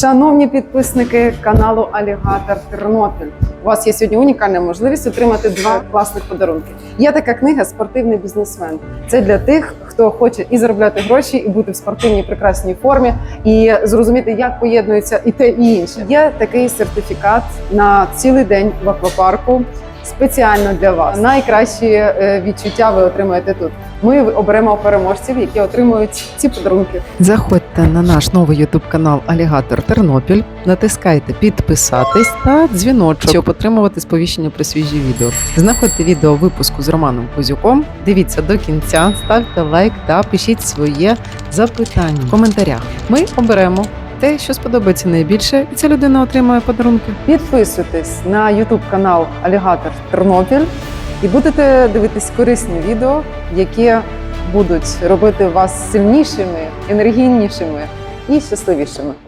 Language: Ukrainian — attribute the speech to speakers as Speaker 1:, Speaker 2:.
Speaker 1: Шановні підписники каналу Алігатор Тернопіль, у вас є сьогодні унікальна можливість отримати два класних подарунки. Є така книга Спортивний бізнесмен. Це для тих, хто хоче і заробляти гроші, і бути в спортивній прекрасній формі, і зрозуміти, як поєднується і те, і інше. Є такий сертифікат на цілий день в аквапарку. Спеціально для вас найкращі е, відчуття ви отримаєте тут. Ми оберемо переможців, які отримують ці подарунки.
Speaker 2: Заходьте на наш новий ютуб канал Алігатор Тернопіль, натискайте підписатись та дзвіночок, щоб отримувати сповіщення про свіжі відео. Знаходьте відео випуску з Романом Козюком. Дивіться до кінця, ставте лайк та пишіть своє запитання в коментарях. Ми оберемо те, що сподобається найбільше, і ця людина отримає подарунки.
Speaker 1: Підписуйтесь на YouTube канал Алігатор Тернопіль і будете дивитись корисні відео, які будуть робити вас сильнішими, енергійнішими і щасливішими.